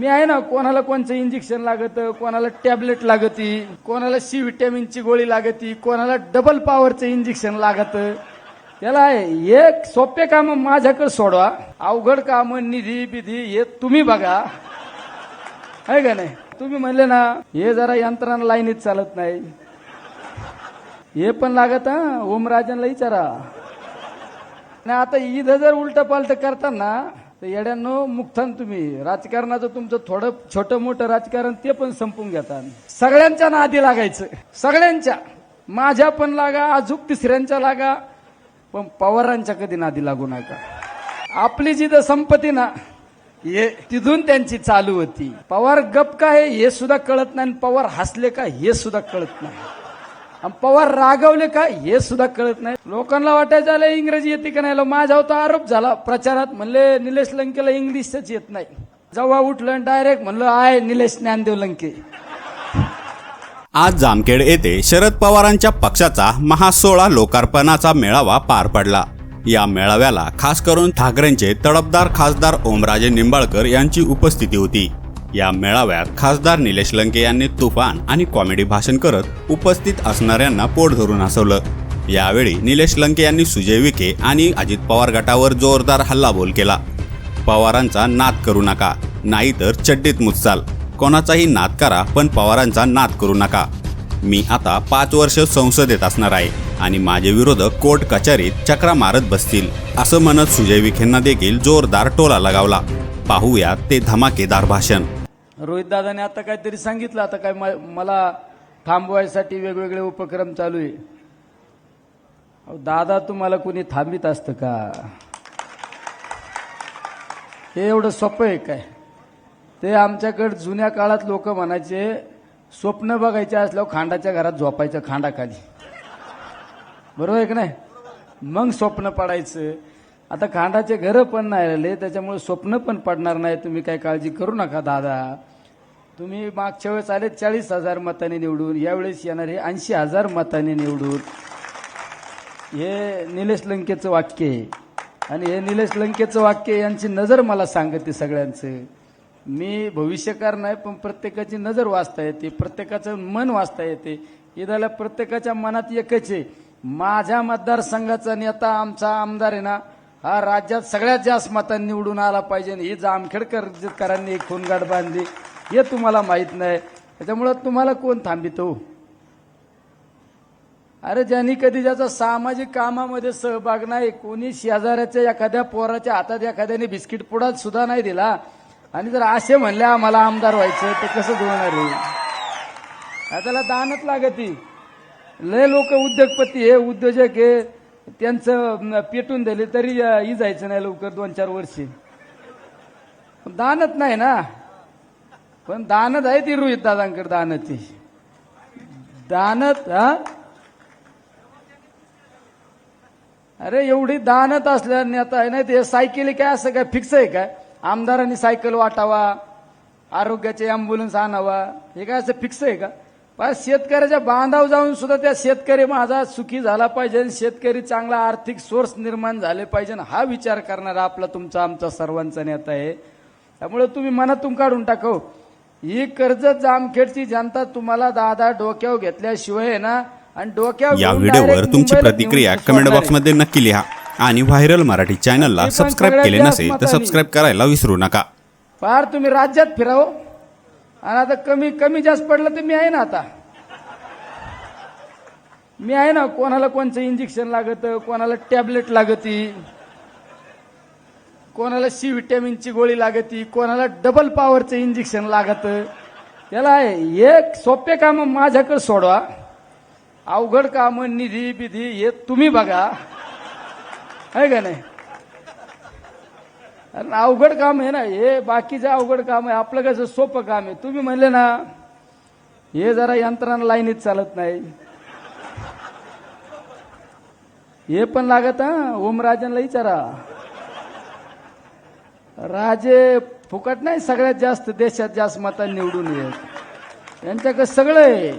मी आहे ना कोणाला कोणचं इंजेक्शन लागतं कोणाला टॅबलेट लागती कोणाला सी विटॅमिनची गोळी लागती कोणाला डबल पॉवरचं इंजेक्शन लागत. त्याला एक सोपे काम माझ्याकडे सोडवा. अवघड काम निधी बिधी हे तुम्ही बघा. आहे का नाही? तुम्ही म्हणले ना हे जरा यंत्रणा लाईनीत चालत नाही. हे पण लागत हा ओमराजांना विचारा. आणि आता इथं जर उलट पालट करताना तर येड्यांनो मुक्तान तुम्ही. राजकारणाचं तुमचं थोडं छोटं मोठं राजकारण ते पण संपून घेता. सगळ्यांच्या नादी लागायचं. सगळ्यांच्या. माझ्या पण लागा अजूक तिसऱ्यांच्या लागा पण पवारांच्या कधी नादी लागू नका. आपली जिथं संपत्ती ना हे तिथून त्यांची चालू होती. पवार गप काय हे सुद्धा कळत नाही आणि पवार हसले का हे सुद्धा कळत नाही. पवार रागवले का हे सुद्धा कळत नाही. लोकांना वाटायचं आलं इंग्रजी येते का नाही? माझ्यावर तर आरोप झाला. प्रचारात म्हणले निलेश लंकेला इंग्लिशच येत नाही. जेव्हा उठलं डायरेक्ट म्हणलं आय निलेश ज्ञानदेव लंके. आज जामखेड येथे शरद पवारांच्या पक्षाचा महासोळा लोकार्पणाचा मेळावा पार पडला. या मेळाव्याला खास करून ठाकरेंचे तडफदार खासदार ओमराजे निंबाळकर यांची उपस्थिती होती. या मेळाव्यात खासदार निलेश लंके यांनी तुफान आणि कॉमेडी भाषण करत उपस्थित असणाऱ्यांना पोट धरून हसवलं. यावेळी निलेश लंके यांनी सुजय विखे आणि अजित पवार गटावर जोरदार हल्लाबोल केला. पवारांचा नाद करू नका नाहीतर चड्डीत मुचाल कोणाचाही नाद करा पण पवारांचा नाद करू नका. मी आता पाच वर्ष संसदेत असणार आहे आणि माझे विरोधक कोर्ट कचेरीत चक्रा मारत बसतील असं म्हणत सुजय विखेंना देखील जोरदार टोला लगावला. पाहूया ते धमाकेदार भाषण. रोहित दादाने आता काहीतरी सांगितलं. आता काय म- मला थांबवायसाठी वेगवेगळे उपक्रम चालू आहे. दादा तुम्हाला कुणी थांबित असतं का? हे एवढं सोपं आहे काय? ते आमच्याकडे जुन्या काळात लोक म्हणायचे स्वप्न बघायचे असल्यावर खांडाच्या घरात झोपायचं खांडाखाली. बरोबर आहे का नाही? मग स्वप्न पडायचं. आता खांडाचे घरं पण नाही राहिले त्याच्यामुळे स्वप्न पण पडणार नाही. तुम्ही काही काळजी करू नका दादा. तुम्ही मागच्या वेळेस आले चाळीस हजार मताने निवडून यावेळेस येणार हे ऐंशी हजार मताने निवडून. हे निलेश लंकेचं वाक्य आहे. आणि हे निलेश लंकेचं वाक्य यांची नजर मला सांगते सगळ्यांचं. मी भविष्यकार नाही पण प्रत्येकाची नजर वाचता येते प्रत्येकाचं मन वाचता येते. इदाला प्रत्येकाच्या मनात एकच आहे माझ्या मतदारसंघाचा नेता आमचा आमदार आहे ना हा राज्यात सगळ्यात जास्त मतांनी निवडून आला पाहिजे. आणि ही जामखेडकरांनी एक खूनगाठ बांधली. हे तुम्हाला माहीत नाही. त्याच्यामुळं तुम्हाला कोण थांबितो? अरे ज्यांनी कधी ज्याचा सामाजिक कामामध्ये सहभाग नाही कोणी शेजाऱ्याच्या एखाद्या पोराच्या हातात एखाद्याने बिस्किट पुडात सुद्धा नाही दिला. आणि जर असे म्हणले आम्हाला आमदार व्हायचं तर कसं जुळणार आहे त्याला दानच लागती. लय लोक उद्योगपती हे उद्योजक हे त्यांचं पेटून दिले तरी जायचं नाही लवकर दोन चार वर्षी. दानच नाही ना. पण दानत आहे ती रोहित दादांकडे दानत. ती दानत हा? अरे एवढी दानत असल्या नेता आहे नाही ते सायकली काय असं काय फिक्स आहे काय? आमदारांनी सायकल वाटावा आरोग्याचे अँब्युलन्स आणावा हे काय असं फिक्स आहे का? पण शेतकऱ्याच्या बांधाव जाऊन सुद्धा त्या शेतकरी माझा सुखी झाला पाहिजे आणि शेतकरी चांगला आर्थिक सोर्स निर्माण झाले पाहिजे हा विचार करणारा आपला तुमचा आमचा सर्वांचा नेता आहे. त्यामुळे तुम्ही मनातून काढून टाकव हो. ही कर्जत जामखेडची जनता तुम्हाला दादा डोक्यावर घेतल्याशिवाय आहे ना आणि डोक्यावर या व्हिडिओवर तुमची प्रतिक्रिया कमेंट सोडणार आहे. बॉक्समध्ये नक्की लिहा. आणि व्हायरल मराठी चॅनलला सबस्क्राईब केले नसेल तर. सबस्क्राईब करायला विसरू नका. फार तुम्ही राज्यात फिराव. आणि आता कमी कमी जास्त पडलं तर मी आहे ना आता. मी आहे ना कोणाला कोणचं इंजेक्शन लागतं कोणाला टॅबलेट लागती. कोणाला सी विटॅमिनची गोळी लागती कोणाला डबल पॉवरचं इंजेक्शन लागत. त्याला एक सोपे काम माझ्याकडे सोडवा. अवघड काम निधी बिधी हे तुम्ही बघा. आहे का नाही? कारण अवघड काम आहे ना हे बाकीचं अवघड काम आहे आपलं कसं सोपं काम आहे. तुम्ही म्हणले ना हे जरा यंत्रणा लाईनीत चालत नाही. हे पण लागत हा. ओमराजांना विचारा. राजे फुकट नाही सगळ्यात जास्त देशात जास्त मतांनी निवडून येत. यांच्याकडे सगळं आहे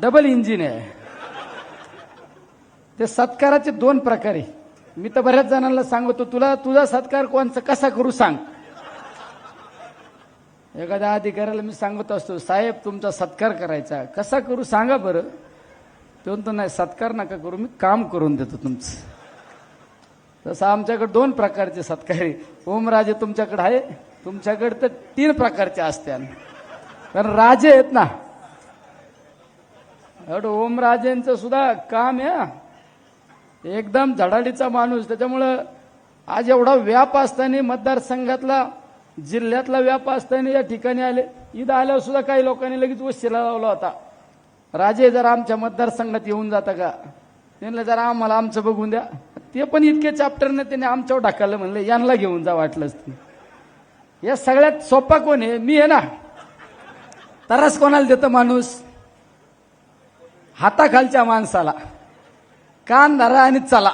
डबल इंजिन आहे. ते सत्काराचे दोन प्रकार आहे. मी तर बऱ्याच जणांना सांगतो तुला तुझा सत्कार कोणचा कसा करू सांग. एखाद्या अधिकाऱ्याला मी सांगत असतो साहेब तुमचा सत्कार करायचा कसा करू सांगा बरं. तो नाही सत्कार नका करू मी काम करून देतो तुमचं. तसं आमच्याकडे दोन प्रकारचे सत्कार. ओमराजे तुमच्याकडे आहे तुमच्याकडे तर तीन प्रकारचे असते कारण राजे आहेत ना. अड ओमराजेंचं सुद्धा काम आहे एकदम झडाडीचा माणूस. त्याच्यामुळं आज एवढा व्याप असताना मतदारसंघातला जिल्ह्यातला व्याप असताना या ठिकाणी आले. इथं आल्यावर सुद्धा काही लोकांनी लगेच वशिला लावला होता. राजे जरा आमच्या मतदारसंघात येऊन जाता का? त्यांना जरा आम्हाला आमचं बघून द्या. ते पण इतके चॅप्टरने त्याने आमच्यावर ढकललं म्हणलं यांना घेऊन जा वाटलंच ते. या सगळ्यात सोपा कोण आहे? मी आहे ना. तरास कोणाला देतो माणूस? हाताखालच्या माणसाला. कान धरा आणि चला.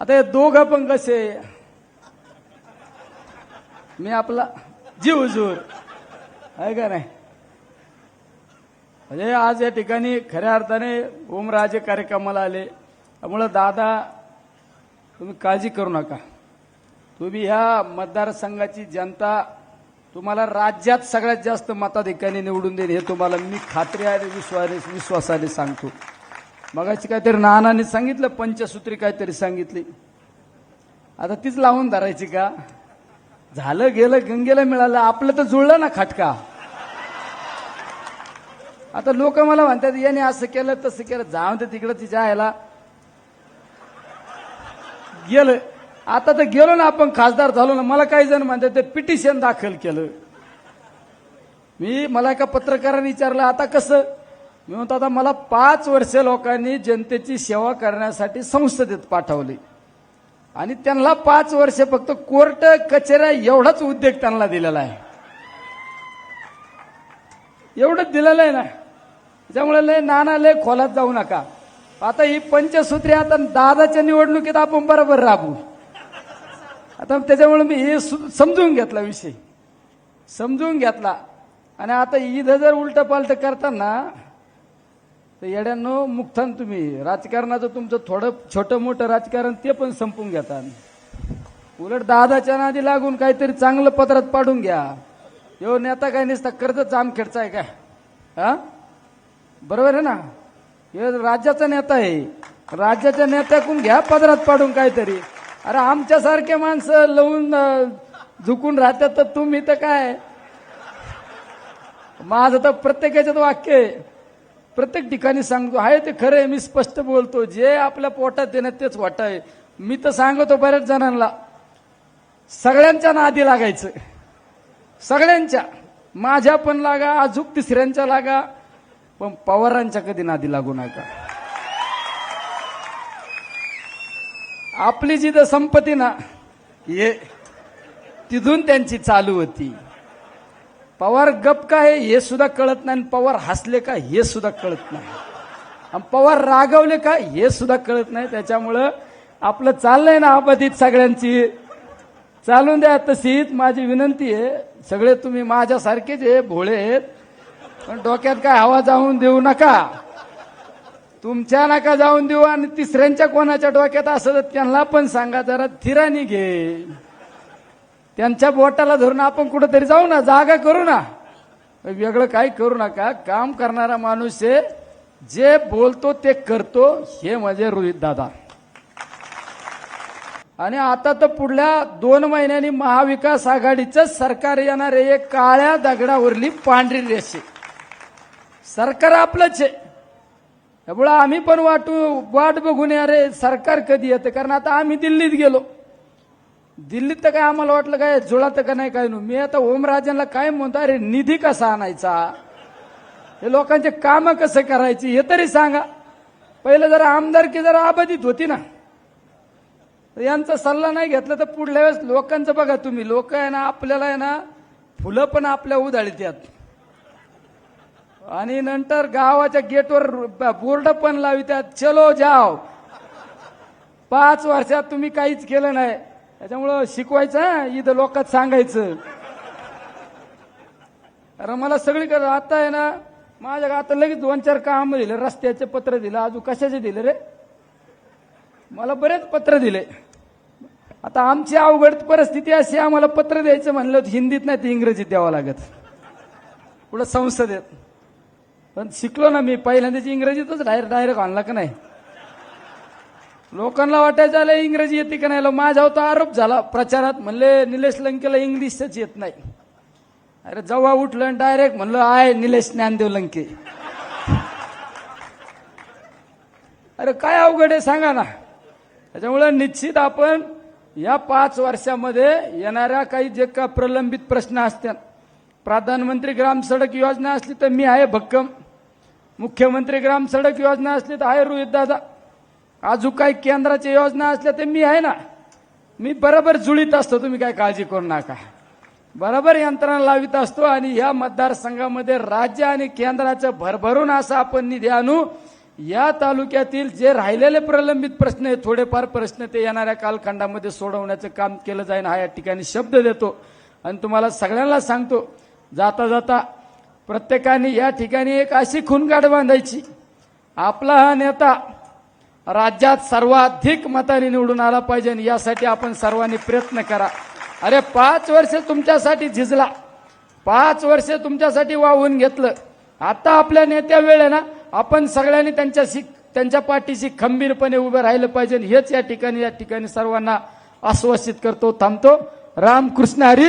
आता हे दोघं पण कसे? मी आपला जीव जोर आहे का नाही? म्हणजे आज या ठिकाणी खऱ्या अर्थाने ओमराजे कार्यक्रमाला आले. त्यामुळं दादा तुम्ही काळजी करू नका. तुम्ही ह्या मतदारसंघाची जनता तुम्हाला राज्यात सगळ्यात जास्त मताधिकाने निवडून देईल हे तुम्हाला मी खात्री आणि विश्वाने विश्वासाने सांगतो. मगाशी काहीतरी नानाने सांगितलं पंचसूत्री काहीतरी सांगितली. आता तीच लावून धरायची का? झालं गेलं गंगेला मिळालं आपलं तर जुळलं ना खटका. आता लोक मला म्हणतात याने असं केलं तसं केलं. जाऊन ते तिकडं तिच्या ह्याला. गेलं. आता तर गेलो ना आपण खासदार झालो ना. मला काही जण म्हणतात ते पिटिशन दाखल केलं. मी मला एका पत्रकाराने विचारलं आता कसं? मी म्हणतो आता मला पाच वर्ष लोकांनी जनतेची सेवा करण्यासाठी संसदेत पाठवली. आणि त्यांना पाच वर्ष फक्त कोर्ट कचेऱ्या एवढाच उद्योग त्यांना दिलेला आहे. एवढंच दिलेलं आहे ना. त्यामुळे लय नाना लय खोलात जाऊ नका. आता ही पंचसूत्री आता दादाच्या निवडणुकीत आपण बरोबर राबू. आता त्याच्यामुळे मी हे सु- समजून घेतला विषय. समजून घेतला. आणि आता इथं जर उलट पालट करताना तर येड्यांनो मुक्तान तुम्ही राजकारणाचं तुमचं थोडं छोटं मोठं राजकारण ते पण संपून घेतात उलट दादाच्या नादी लागून काहीतरी चांगलं पत्रात पाडून घ्या. यो नेता काय नसता कर्ज जामखेडचा आहे का? हा? बरोबर आहे ना? हे राज्याचा नेता आहे. राज्याच्या नेत्याकडून घ्या पदरात पाडून काहीतरी. अरे आमच्यासारखे माणसं लवून झुकून राहतात तर तुम्ही तर काय? माझं तर प्रत्येकाच्यात वाक्य आहे. प्रत्येक ठिकाणी सांगतो आहे ते खरं आहे मी स्पष्ट बोलतो. जे आपल्या पोटात येणं तेच वाट आहे. मी तर सांगतो बऱ्याच जणांना सगळ्यांच्या नादी लागायचं. सगळ्यांच्या. माझ्या पण लागा अजूक तिसऱ्यांच्या लागा. पण पवारांच्या कधी नादी लागू नका. आपली जिथं संपत्ती ना हे तिथून त्यांची चालू होती. पवार गप काय हे सुद्धा कळत नाही आणि पवार हसले का हे सुद्धा कळत नाही. आणि पवार रागवले का हे सुद्धा कळत नाही. त्याच्यामुळं आपलं चाललंय ना आपतीत सगळ्यांची. चालून द्या तशीच. माझी विनंती आहे सगळे तुम्ही माझ्यासारखेच आहे भोळे आहेत. पण डोक्यात काय हवा जाऊन देऊ नका. तुमच्या नका जाऊन देऊ आणि तिसऱ्यांच्या कोणाच्या डोक्यात असं तर त्यांना पण सांगा जरा थिराणी घे. त्यांच्या बोटाला धरून आपण कुठेतरी जाऊ ना जागा करू ना. वेगळं काही करू नका. काम करणारा माणूस आहे जे बोलतो ते करतो. हे म्हणजे रोहित दादा. आणि आता तर पुढल्या दोन महिन्यांनी महाविकास आघाडीचं सरकार येणार आहे. एक काळ्या दगडावरली पांढरी रेषे. सरकार आपलंच आहे. त्यामुळं आम्ही पण वाटू वाट बघून अरे सरकार कधी येतं? कारण आता आम्ही दिल्लीत गेलो. दिल्लीत तर काय आम्हाला वाटलं काय जुळातं का नाही काय नाही. मी आता ओमराजांना काय म्हणतो अरे निधी कसा आणायचा? हे लोकांचे काम कसं करायची हे तरी सांगा. पहिलं जरा आमदारकी जरा आबादित होती ना. तर यांचा सल्ला नाही घेतला तर पुढल्या वेळेस लोकांचं बघा तुम्ही. लोक आहे ना आपल्याला आहे ना फुलं पण आपल्या उधाळीत यात आणि नंतर गावाच्या गेटवर बोर्ड पण लावितात चलो जाव पाच वर्षात तुम्ही काहीच केलं नाही. त्याच्यामुळं शिकवायचं इथं लोकात सांगायचं. अरे मला सगळीकडे आता आहे ना माझ्या आता लगेच दोन चार काम दिले रस्त्याचे पत्र दिलं अजून कशाचे दिले रे? मला बरेच पत्र दिले. आता आमची अवघड परिस्थिती अशी आम्हाला पत्र द्यायचं म्हणलं हिंदीत नाही ते इंग्रजीत द्यावं लागत. पुढं संसदेत. पण शिकलो ना मी पहिल्यांदाची इंग्रजीतच डायरेक्ट डायरेक्ट आणला का नाही? लोकांना वाटायचं आलं इंग्रजी येते का नाही? माझा होता आरोप झाला प्रचारात. म्हणले निलेश लंकेला इंग्लिशच येत नाही. अरे जेव्हा उठलं डायरेक्ट म्हणलं आय निलेश ज्ञानदेव लंके. अरे काय अवघड आहे सांगा ना. त्याच्यामुळे निश्चित आपण या पाच वर्षामध्ये येणाऱ्या काही जे का प्रलंबित प्रश्न असतात प्रधानमंत्री ग्राम सडक योजना असली तर मी आहे भक्कम. मुख्यमंत्री ग्राम सडक योजना असली तर आहे रोहित दादा. अजून काही केंद्राच्या योजना असल्या तर मी आहे ना. मी बरोबर जुळीत असतो तुम्ही काय काळजी करू नका. बरोबर यंत्रणा लावित असतो आणि या मतदारसंघामध्ये राज्य आणि केंद्राचं भरभरून असं आपण निधी आणू. या तालुक्यातील जे राहिलेले प्रलंबित प्रश्न आहेत थोडेफार प्रश्न ते येणाऱ्या कालखंडामध्ये सोडवण्याचं काम केलं जाईल हा या ठिकाणी शब्द देतो. आणि तुम्हाला सगळ्यांना सांगतो जाता जाता प्रत्येकाने या ठिकाणी एक अशी खुनगाड बांधायची. आपला हा नेता राज्यात सर्वाधिक मताने निवडून आला पाहिजे आणि यासाठी आपण सर्वांनी प्रयत्न करा. अरे पाच वर्ष तुमच्यासाठी झिजला. पाच वर्ष तुमच्यासाठी वाहून घेतलं. आता आपल्या नेत्या वेळ ना आपण सगळ्यांनी त्यांच्याशी त्यांच्या पाठीशी खंबीरपणे उभं राहिलं पाहिजे हेच या ठिकाणी या ठिकाणी सर्वांना आश्वासित करतो थांबतो. रामकृष्ण हरी.